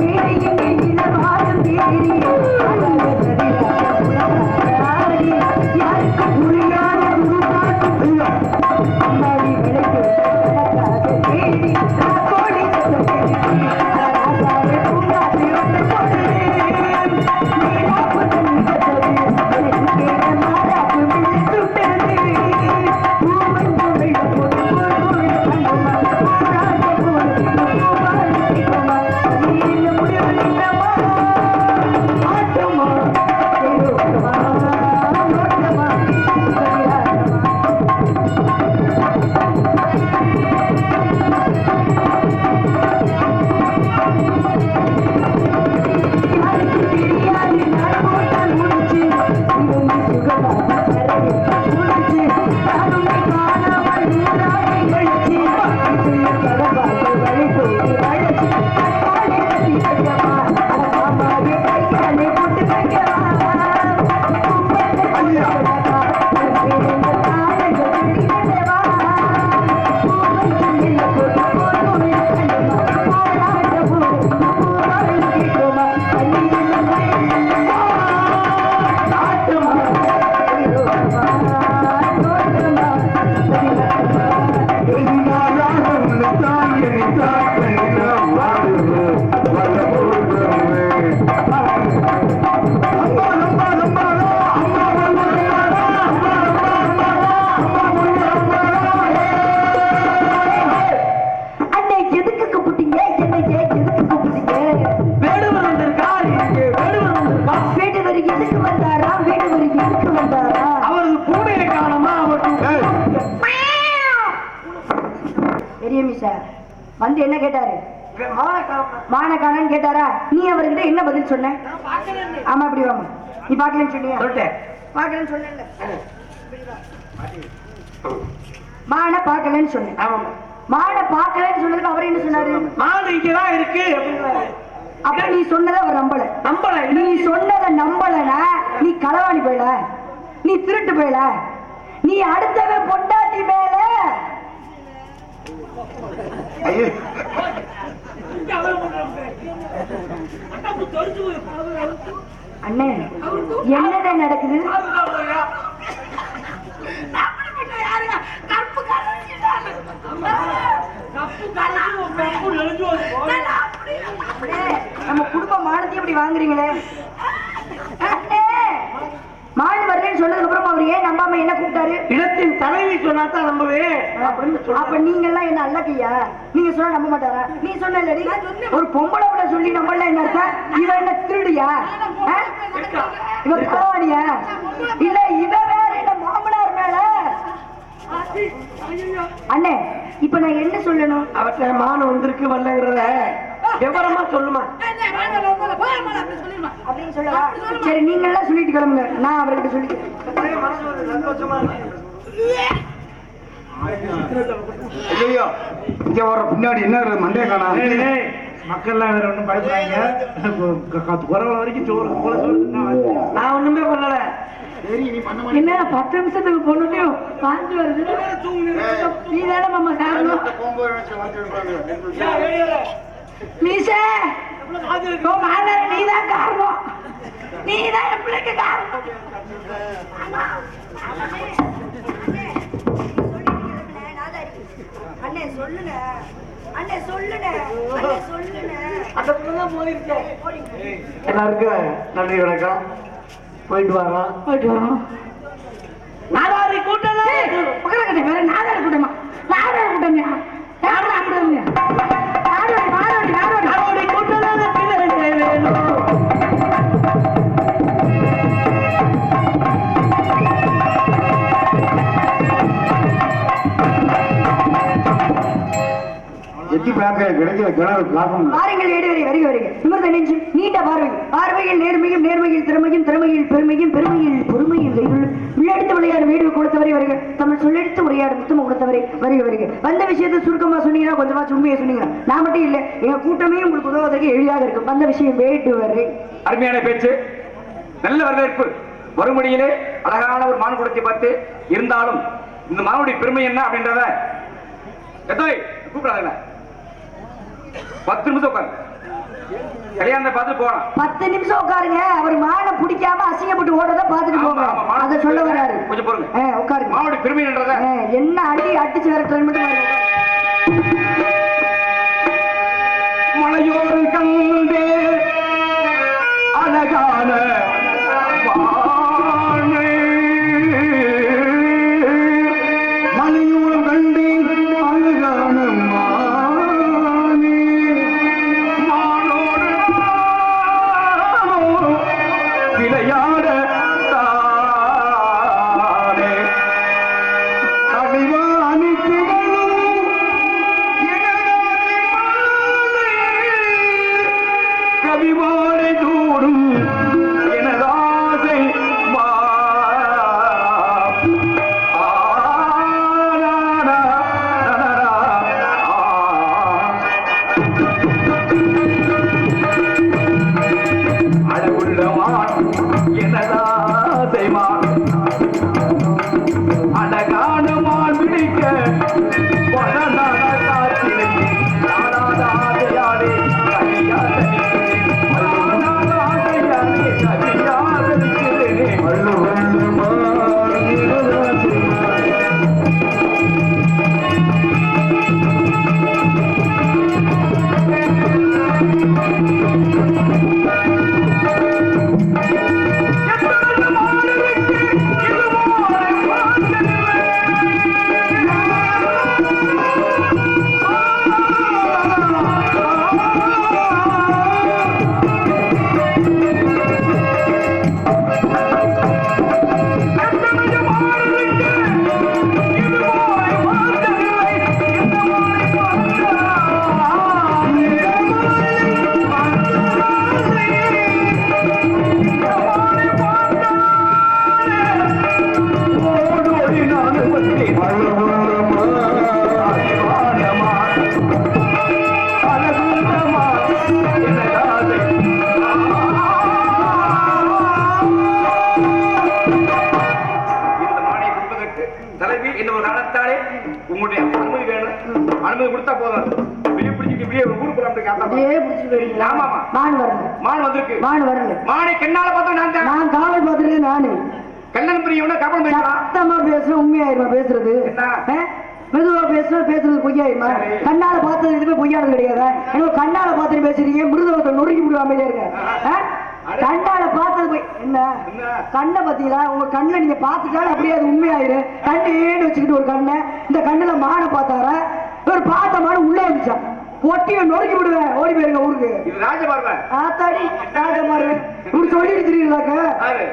மேடையின் மேலில பாதம் தேடி அழகதில புலவா என்ன கேட்டாரு நீ அவர்கிட்ட என்ன பதில் சொன்ன? நான் பார்க்கலன்னு. ஆமா இப்படி வாமா. நீ பாக்கலன்னு சொன்னியா? சொல்லிட்டேன். பாக்கலன்னு சொன்னேன்ல. மான பாக்கலன்னு சொன்னேன். ஆமாம் மான பாக்கலன்னு சொன்னதுக்கு அவர் என்ன சொன்னாரு? மாடு இங்கதான் இருக்கு. அப்ப நீ சொன்னதை அவர் நம்பல. நம்பல. நீ சொன்னதை நம்பலனா நீ களவாணி போயில? நீ திருட்டு போயில? நீ அடுத்தவன் பொண்டாட்டி மேல? ஐயோ. அண்ணே என்னதான் நடக்குது? நம்ம குடும்ப மானத்தையும் இப்படி வாங்குறீங்களே? மாடு வரலன்னு சொன்னதுக்கு அப்புறம் அவர் ஏன் நம்பாம என்ன கூப்பிட்டாரு? இடத்தின் தலைவி சொன்னாதான் நம்புவேன் அப்படின்னு அப்ப நீங்க எல்லாம் என்ன அல்லக்கையா நீங்க சொன்னா நம்ப மாட்டாரா? நீ சொன்ன ஒரு பொம்பளை பிள்ளை சொல்லி நம்பல என்ன அர்த்தம்? இவன் என்ன திருடியா? இவன் களவாணியா இல்ல இவ வேற என்ன மாமனார் மேல? அண்ணே இப்ப நான் என்ன சொல்லணும்? அவற்றை மானம் வந்திருக்கு வரலங்கிறத விவரமா சொல்லுமா? அப்படின்னு சொல்லவா சரி நீங்க எல்லாம் சொல்லிட்டு கிளம்புங்க. நான் அவர்கிட்ட சொல்லிக்கிறேன். ஐயோ இங்க வர பின்னாடி என்ன மண்டே காணா. மக்கள்லாம் வேற ஒன்றும் பயப்படாங்க குறவ வரைக்கும் சோறு போல நான் ஒண்ணுமே பண்ணல. சரி நீ பண்ண என்ன பத்து நிமிஷத்துக்கு பொண்ணுலையும் பாஞ்சு வருது. நீ தானே மாமா காரணம். மீசே! மாமனார் நீதான் காரணம். நீதான் என் பிள்ளைக்கு காரணம். அண்ணே சொல்லுங்க. அண்ணே சொல்லுங்க. அண்ணே சொல்லுங்க. அந்த பிள்ளைதான் போயிருக்கேன் எல்லாருக்கும் நன்றி வணக்கம். போயிட்டு வரோம் போயிட்டு வரோம் நாலாரி கூட்டம் பக்கத்துல வேற நாதார கூட்டமா? நாதார கூட்டமியா? யாரும் அப்படியா பார்க்க கிடைக்கிற கிணறு பார்க்க பாருங்கள் ஏடு வரை வருக வருக. நிமிர்ந்த நெஞ்சு நீண்ட பார்வை பார்வையில் நேர்மையும் நேர்மையில் திறமையும் திறமையில் பெருமையும் பெருமையில் பொறுமையில் கைகளும் உள்ளெடுத்து விளையாடும் வீடு கொடுத்தவரை வருக. தமிழ் சொல்லெடுத்து உரையாடும் முத்தம் கொடுத்தவரை வருக வருக. வந்த விஷயத்தை சுருக்கமா சொன்னீங்கன்னா கொஞ்சமா உண்மையை சொன்னீங்கன்னா நான் மட்டும் இல்லை எங்க கூட்டமே உங்களுக்கு உதவுவதற்கு எளிதாக இருக்கும். வந்த விஷயம் வேட்டு வரை அருமையான பேச்சு. நல்ல வரவேற்பு. மறுமொழியிலே அழகான ஒரு மான் குடத்தை பார்த்து இருந்தாலும் இந்த மானுடைய பெருமை என்ன அப்படின்றத எத்தோய் கூப்பிடாதுங்க. பத்து நிமிஷம் உட்காரு கல்யாணத்தை பார்த்து போகலாம். பத்து நிமிஷம் உட்காருங்க. அவர் மானை பிடிக்காம அசிங்கப்பட்டு ஓடுறத பார்த்துட்டு போங்க. அதை சொல்ல வராரு. கொஞ்சம் பொறுங்க. உட்காருங்க. மானுடைய பெருமை என்றத ஆ, என்ன அடி அடிச்சு விரட்டுறேன்னு மட்டும் காத்தா அப்படியே பிடிச்சிட்டு போயிருக்கீங்களா ஆமாமா. மான் வரல. மான் வந்திருக்கு. மான் வரல. மானை கண்ணால பார்த்தா நான் நான் காவல் பார்த்துருக்கேன் நானு. கண்ணன் பிரியவன கப்பல் பேசலாம் சத்தமா பேசுறேன் உண்மையாயிருமா பேசுறது? மெதுவா பேசுனா பேசுறது பொய்யாயிருமா. கண்ணால பார்த்தது எதுவுமே பொய்யானது கிடையாது? என்ன கண்ணால பார்த்துட்டு பேசுறீங்க மிருதவத்தை நொறுக்கி விடுவா அமைதியா இருங்க. ஆ? கண்ணால பார்த்தது போய். என்ன? கண்ணை பாத்தீங்களா உங்க கண்ணுல நீங்க பார்த்துட்டாலும் அப்படியே அது உண்மையாயிரு. கண்ணு ஏன்னு வச்சுக்கிட்டு ஒரு கண்ணை. இந்த கண்ணுல மானை பார்த்தாரா? ஒரு பார்த்த மாடு உள்ள வந்துச்சான். ஒட்டிய நொறுக்கி விடுவேன். ஓடி போயிருங்க ஊருக்கு. இது ராஜபார்வை. ஆத்தாடி ராஜமாரு இப்படி சொல்லிட்டு தெரியுங்களாக்க யாரு?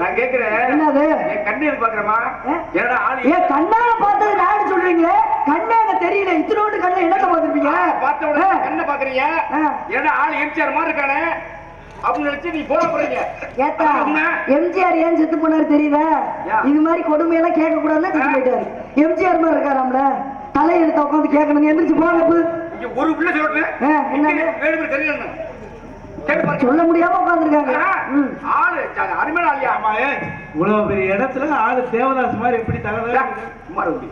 நான் கேக்குறேன். என்னது? என் கண்ணு எதிர்பார்க்கிறமா ஆ? என்னடா ஆளு? ஏன் கண்ணால பார்த்தது நான் சொல்றீங்களே? கண்ணே எனக்கு தெரியல. இத்தனோண்டு கண்ணை என்னத்த பார்த்திருப்பீங்க? பார்த்த உடனே கண்ணை பாக்குறீங்க. என்னடா ஆள் எம்ஜிஆர் மாதிரி இருக்கானே? அப்படின்னு நினைச்சு நீ போட போறீங்க. ஏத்தா. எம்ஜிஆர் ஏன் செத்து போனாரு தெரியுதா. இது மாதிரி கொடுமையெல்லாம் கேட்க கூடாதுன்னு போயிட்டாரு எம்ஜிஆர் மாதிரி இருக்காராம்ல? தலையெழுத்த உட்காந்து கேட்கணும் எந்திரிச்சு போங்க ஒரு பிள்ளை சொல்றேன் சொல்ல முடியாம உட்காந்துருக்காங்க ஆளு அருமையான ஆளியா? ஆமா இவ்வளவு பெரிய இடத்துல ஆளு தேவதாஸ் மாதிரி எப்படி டா, தகவல் சும்மா இரு தம்பி.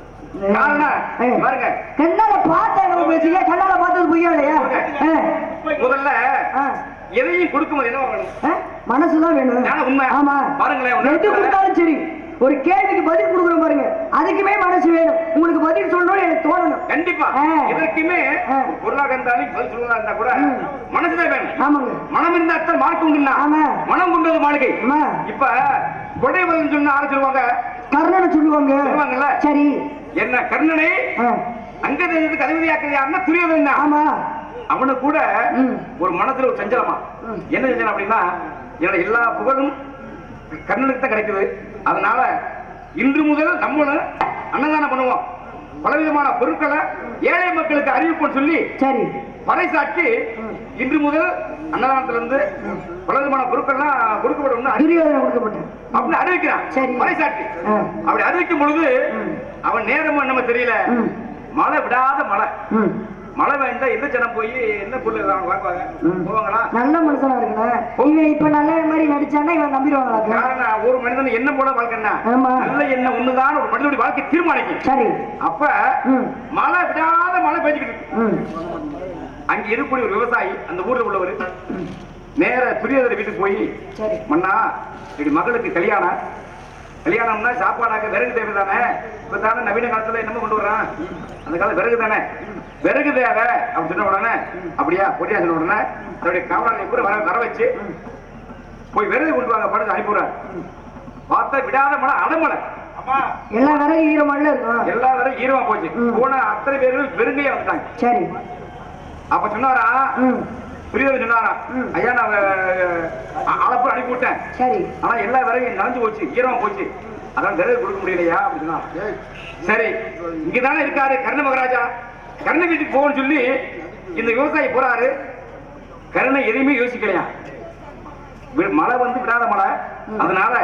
காரணம் பாருங்க. கண்ணால பார்த்தா நம்ம பேசுறீங்க கண்ணால பார்த்தது பொய்யா இல்லையா? முதல்ல எதையும் கொடுக்கும்போது என்ன வேணும் மனசுதான் வேணும். உண்மை. ஆமா. பாருங்களேன், எது கொடுத்தாலும் சரி. ஒரு கேள்விக்கு பதில் கொடுக்குறோம் பாருங்க அதுக்குமே மனசு வேணும் உங்களுக்கு பதில் சொல்லணும்னு எனக்கு தோணணும் கண்டிப்பா. இதற்குமே. பொருளாக இருந்தாலும் பதில் சொல்லுவதா இருந்தா கூட. மனசுதான் வேணும் ஆமாங்க மனம் இருந்தா தான் மார்க் உண்டுன்னா. மனம் கொண்டது மாளிகை. இப்ப கொடைவதன் சொன்னா ஆர சொல்லுவாங்க கர்ணனை சொல்லுவாங்க சொல்லுவாங்கல்ல? சரி என்ன கர்ணனை ஆ, அங்க தெரிஞ்சதுக்கு அதிபதியாக்குறது யாருன்னா துரியோதன் தான் ஆமா அவனு கூட. ஒரு மனசுல ஒரு சஞ்சலமா. என்ன சஞ்சலம் அப்படின்னா என்னோட எல்லா புகழும் கர்ணனுக்கு தான் கிடைக்குது அதனால இன்று முதல் நம்மளும் அன்னதானம் பண்ணுவோம் பலவிதமான பொருட்களை ஏழை மக்களுக்கு அறிவிப்போம் சொல்லி சரி பறைசாற்றி இன்று முதல் அன்னதானத்துல இருந்து பலவிதமான பொருட்கள்லாம் கொடுக்கப்படும் கொடுக்கப்பட்டேன் அப்படின்னு அறிவிக்கிறான் சரி. பறைசாற்றி. அப்படி அறிவிக்கும் பொழுது அவன் நேரமும் நம்ம தெரியல. மழை விடாத மழை. மழை வேண்டாம் எந்த ஜனம் போய் என்ன பொருள் வாங்குவாங்க. போவாங்களா? நல்ல மனுஷனா இருக்கணும் இவன் இப்ப நல்ல மாதிரி நடிச்சானா இவன் நம்பிடுவாங்களாக்க காரணம் ஒரு மனிதன் என்ன போல வாழ்க்கைன்னா. நல்ல எண்ணம் ஒண்ணுதான் ஒரு மனிதனுடைய வாழ்க்கை தீர்மானிக்கும் சரி. அப்ப. மழை விடாத மழை பெஞ்சுக்கிட்டு. அங்க இருக்கக்கூடிய ஒரு விவசாயி அந்த ஊர்ல உள்ளவர் நேர துரியோதர வீட்டுக்கு போய் மண்ணா இப்படி மகளுக்கு கல்யாணம். கல்யாணம்னா சாப்பாடாக்க விறகு தேவை தானே இப்ப தானே நவீன காலத்துல என்னமோ கொண்டு வர்றான். அந்த காலம் விறகு தானே? விறகு தேவை அப்படின்னு சொன்ன உடனே அப்படியா பொடியா சொன்ன உடனே அதோடைய காவலாளி கூட வர வர வச்சு போய் விறகு கொண்டு வாங்க படுத்து அனுப்பிடுறாரு பார்த்தா விடாத மழை அம்மா. எல்லா விறகு ஈரமல்ல இருக்கும் எல்லா வரையும் ஈரமா போச்சு. போன அத்தனை பேரும் வெறுங்கையா வந்துட்டாங்க. சரி. அப்ப சொன்னாரா? ம். பெரியவர் சொன்னாரா. ஐயா நான் அளப்பு அனுப்பி விட்டேன். சரி. ஆனா எல்லா விறகும் நனைஞ்சு போச்சு ஈரமா போச்சு. அதான் விறகு கொடுக்க முடியலையா அப்படின்னு சொன்னா சரி. இங்கதானே இருக்காரு கர்ண மகாராஜா. கர்ண வீட்டுக்கு போகணும்னு சொல்லி இந்த விவசாயி போறாரு. கர்ணன் எதையுமே யோசிக்கலையா? மழை வந்து விடாத மழை. அதனால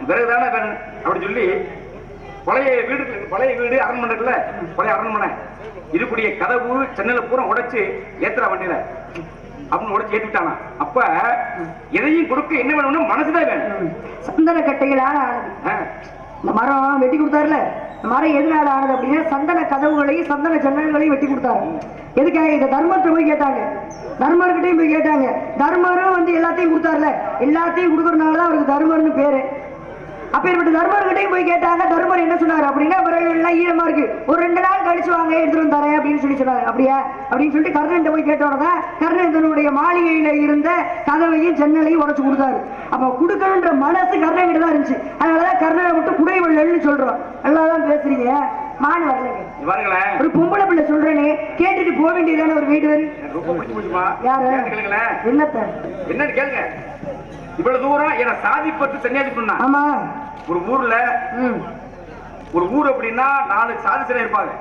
விறகு தானே வேணும் அப்படி சொல்லி பழைய வீடு பழைய வீடு அரண்மனை இருக்குல்ல பழைய அரண்மனை. இருக்கக்கூடிய கதவு சென்னையில பூரா உடைச்சு ஏத்துறா வண்டியில. அப்படின்னு உடைச்சு ஏத்திட்டானா. அப்ப எதையும் கொடுக்க என்ன வேணும்னா மனசுதான் வேணும். சந்தன கட்டைகளால் ஆனது ஆ, இந்த மரம் வெட்டி கொடுத்தாருல. மரம் எதனால ஆனது அப்படின்னா சந்தன கதவுகளையும் சந்தன ஜன்னல்களையும் வெட்டி கொடுத்தாரு எதுக்காக? இந்த தர்மத்தை போய் கேட்டாங்க. தர்மர்கிட்டையும் போய் கேட்டாங்க. தர்மரும் வந்து எல்லாத்தையும் கொடுத்தாருல. எல்லாத்தையும் கொடுக்கறதுனால தான் அவருக்கு தர்மர்னு பேரு. அப்பேற்பட்ட தர்மர்கிட்டையும் போய் கேட்டாங்க தர்மர் என்ன சொன்னாரு அப்படின்னா எல்லாம் ஈரமா இருக்கு. ஒரு ரெண்டு நாள் கழிச்சு வாங்க எடுத்துட்டு தரேன் அப்படின்னு சொல்லி சொன்னாரு அப்படியா? அப்படின்னு சொல்லிட்டு கர்ணன் போய் கேட்டோன்னதான் கர்ணன் தன்னுடைய மாளிகையில இருந்த கதவையும் ஜன்னலையும் உடைச்சு கொடுத்தாரு. அப்ப கொடுக்கணுன்ற மனசு கர்ணன் கிட்ட தான் இருந்துச்சு. அதனாலதான் கர்ணனை விட்டு குடைவள்ளல்னு சொல்றோம். நல்லா தான் பேசுறீங்க. மான வரலங்க. ஒரு பொம்பளை பிள்ளை சொல்றேனே கேட்டுட்டு போக வேண்டியதானே ஒரு வீடு? யாரு? என்னத்த? என்னன்னு கேளுங்க. இவ்வளவு தூரம் என்ன சாதிப்பட்டு சன்னியாசி பண்ணா ஆமா. ஒரு ஊர்ல ஒரு ஊர் அப்படின்னா நாலு சாதிசனம் இருப்பாங்க.